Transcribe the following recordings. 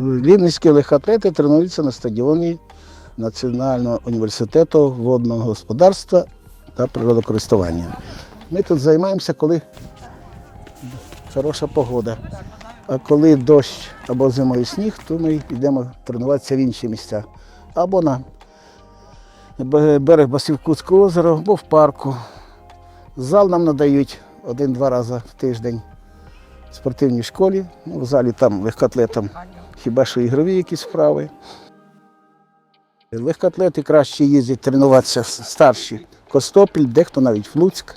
Рівненські легкоатлети тренуються на стадіоні Національного університету водного господарства та природокористування. Ми тут займаємося, коли хороша погода. А коли дощ або зимою сніг, то ми йдемо тренуватися в інші місця. Або на берег Басівкутського озера, або в парку. Зал нам надають один-два рази в тиждень в спортивній школі. Ну, в залі там легкоатлетам хіба що ігрові якісь вправи. Легкоатлети краще їздять тренуватися старші. Костопіль, дехто навіть в Луцьк.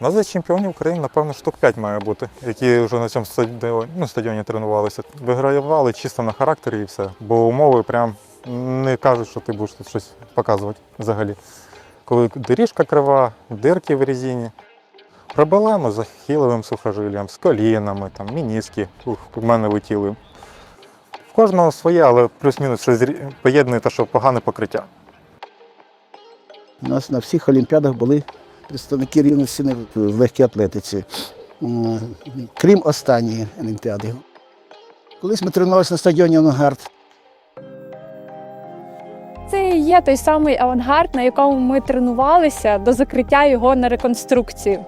У чемпіонів України, напевно, штук 5 має бути, які вже на цьому стадіоні, ну, стадіоні тренувалися. Вигравали чисто на характері і все. Бо умови прям не кажуть, що ти будеш тут щось показувати взагалі. Коли доріжка крива, дирки в резині. Проблеми з ахіловим сухожиллям, з колінами, там, мініски ух, в мене летіли. В кожного своє, але плюс-мінус поєднує те, що погане покриття. У нас на всіх олімпіадах були представники рівності в легкій атлетиці, крім останньої олімпіади. Колись ми тренувалися на стадіоні Авангард. Це і є той самий авангард, на якому ми тренувалися до закриття його на реконструкцію.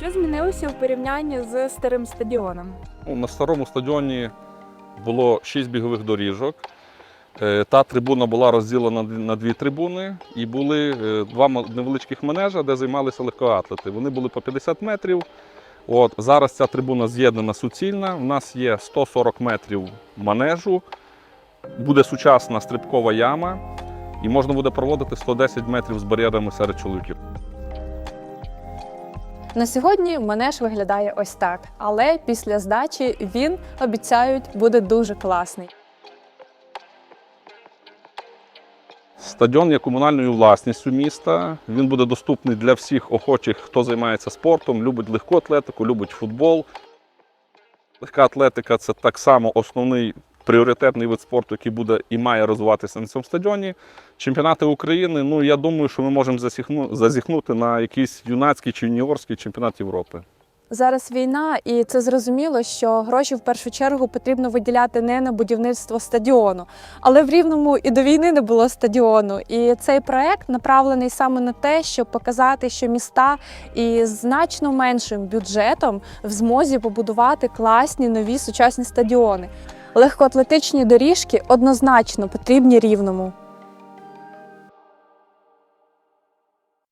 Що змінилося в порівнянні з старим стадіоном? Ну, На старому стадіоні було 6 бігових доріжок. Е, Та трибуна була розділена на дві- трибуни, і були е, два невеличких манежа, де займалися легкоатлети. Вони були по 50 метрів. От, зараз ця трибуна з'єднана суцільна. У нас є 140 метрів манежу, буде сучасна стрибкова яма, і можна буде проводити 110 метрів з бар'єрами серед чоловіків. На сьогодні манеж виглядає ось так, але після здачі він обіцяють буде дуже класний. Стадіон є комунальною власністю міста. Він буде доступний для всіх охочих, хто займається спортом, любить легку атлетику, любить футбол. Легка атлетика це так само основний пріоритетний вид спорту, який буде і має розвиватися на цьому стадіоні. Чемпіонати України. Ну я думаю, що ми можемо зазіхнути на якийсь юнацький чи юніорський чемпіонат Європи. Зараз війна, і це зрозуміло, що гроші в першу чергу потрібно виділяти не на будівництво стадіону, але в рівному і до війни не було стадіону. І цей проект направлений саме на те, щоб показати, що міста із значно меншим бюджетом в змозі побудувати класні нові сучасні стадіони. Легкоатлетичні доріжки однозначно потрібні рівному.